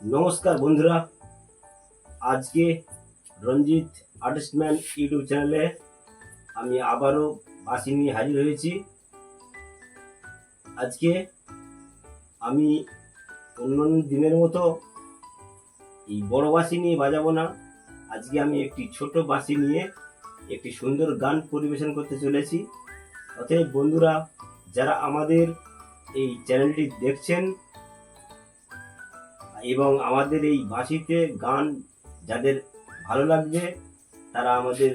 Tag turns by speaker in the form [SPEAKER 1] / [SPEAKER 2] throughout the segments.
[SPEAKER 1] নমস্কার বন্ধুরা। আজকে রঞ্জিত আর্টিস্টম্যান ইউটিউব চ্যানেলে আমি আবারও বাসি নিয়ে হাজির হয়েছি। আজকে আমি অন্যান্য দিনের মতো এই বড় বাসি নিয়ে বাজাবো না। আজকে আমি একটি ছোট বাসি নিয়ে একটি সুন্দর গান পরিবেশন করতে চলেছি। অতএব বন্ধুরা, যারা আমাদের এই চ্যানেলটি দেখছেন এবং আমাদের এই বাঁশিতে গান যাদের ভালো লাগবে, তারা আমাদের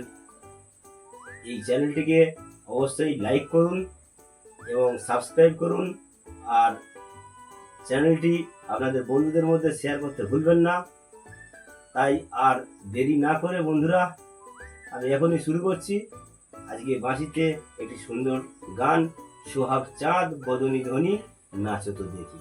[SPEAKER 1] এই চ্যানেলটিকে অবশ্যই লাইক করুন এবং সাবস্ক্রাইব করুন। আর চ্যানেলটি আপনাদের বন্ধুদের মধ্যে শেয়ার করতে ভুলবেন না। তাই আর দেরি না করে বন্ধুরা, আমি এখনই শুরু করছি। আজকে বাঁশিতে একটি সুন্দর গান, সোহাগ চাঁদ, বদনী ধ্বনি, নাচো তো দেখি।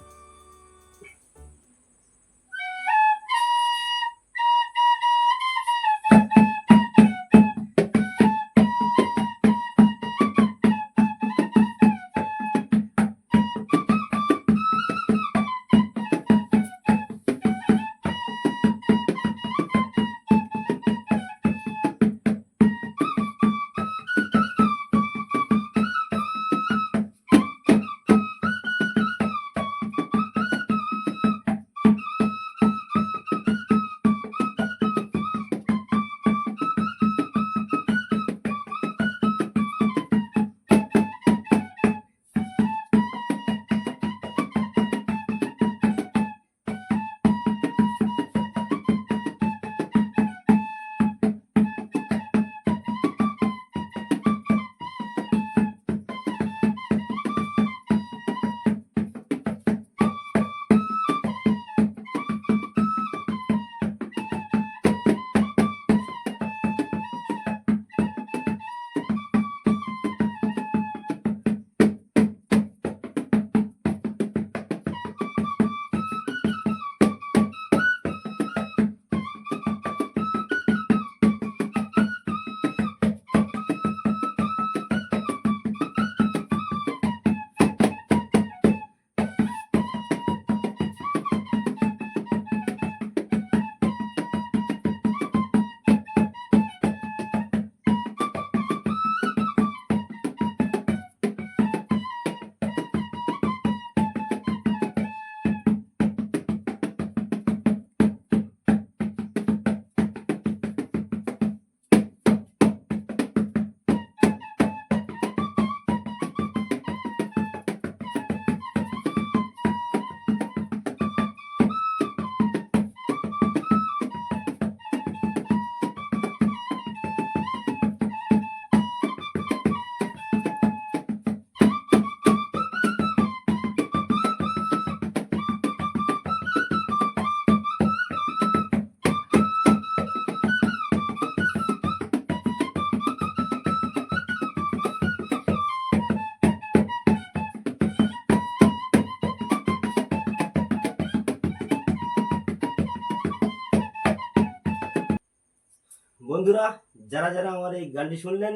[SPEAKER 1] বন্ধুরা, যারা যারা আমার এই গানটি শুনলেন,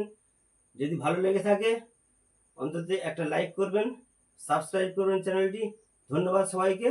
[SPEAKER 1] যদি ভালো লেগে থাকে, অন্তত একটা লাইক করবেন সাবস্ক্রাইব করবেন চ্যানেলটি ধন্যবাদ সবাইকে।